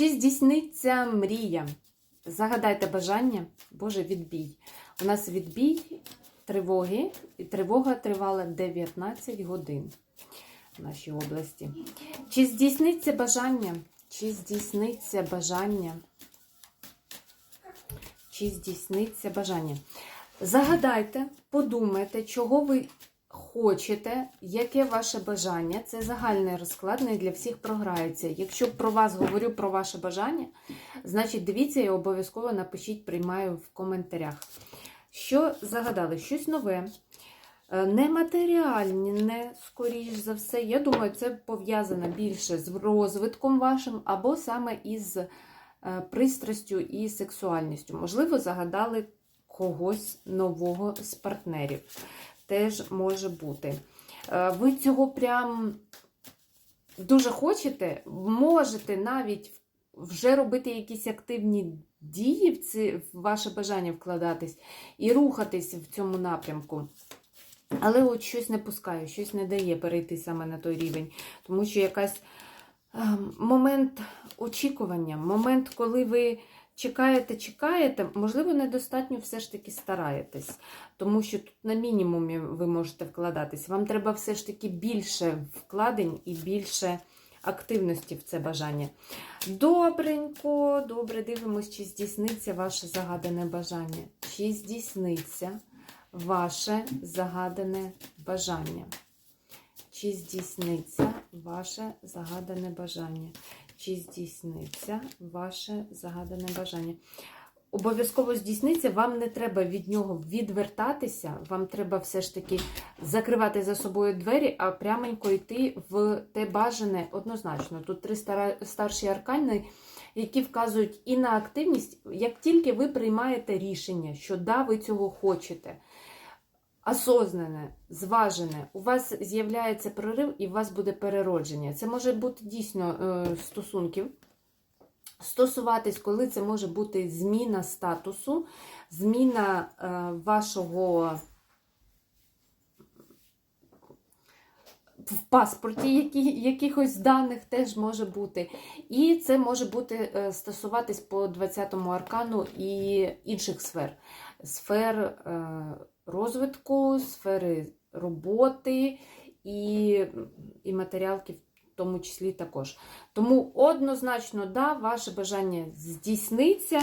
Чи здійсниться мрія? Загадайте бажання, Боже, відбій. У нас відбій тривоги, і тривога тривала 19 годин в нашій області. Чи здійсниться бажання? Чи здійсниться бажання? Чи здійсниться бажання? Загадайте, подумайте, чого ви хочете, яке ваше бажання. Це загальний розклад, не для всіх програється. Якщо про вас говорю про ваше бажання, значить дивіться і обов'язково напишіть, приймаю в коментарях. Що загадали? Щось нове. Е, Нематеріальне, скоріш за все. Я думаю, це пов'язано більше з розвитком вашим, або саме із е, пристрастю і сексуальністю. Можливо, загадали когось нового з партнерів. Теж може бути. Е, Ви цього прям дуже хочете, можете навіть вже робити якісь активні дії в, ці, в ваше бажання вкладатись і рухатись в цьому напрямку. Але от щось не пускає, щось не дає перейти саме на той рівень. Тому що якась е, момент очікування, момент, коли ви чекаєте, чекаєте, можливо, недостатньо все ж таки стараєтесь. Тому що тут на мінімумі ви можете вкладатись. Вам треба все ж таки більше вкладень і більше активності в це бажання. Добренько, добре, дивимось, чи здійсниться ваше загадане бажання. Чи здійсниться ваше загадане бажання? Чи здійсниться ваше загадане бажання? Чи здійсниться ваше загадане бажання? Обов'язково здійсниться, вам не треба від нього відвертатися, вам треба все ж таки закривати за собою двері, а пряменько йти в те бажане однозначно. Тут три старші аркани, які вказують і на активність, як тільки ви приймаєте рішення, що да, ви цього хочете, осознане, зважене, у вас з'являється прорив і у вас буде переродження. Це може бути дійсно е, стосунків. Стосуватись, коли це може бути зміна статусу, зміна е, вашого в паспорті які, якихось даних теж може бути. І це може бути е, стосуватись по 20-му аркану і інших сфер. Сфер розвитку, сфери роботи і, і матеріалки в тому числі також. Тому однозначно, да, ваше бажання здійсниться,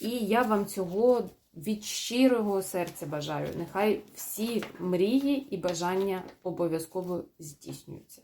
і я вам цього від щирого серця бажаю. Нехай всі мрії і бажання обов'язково здійснюються.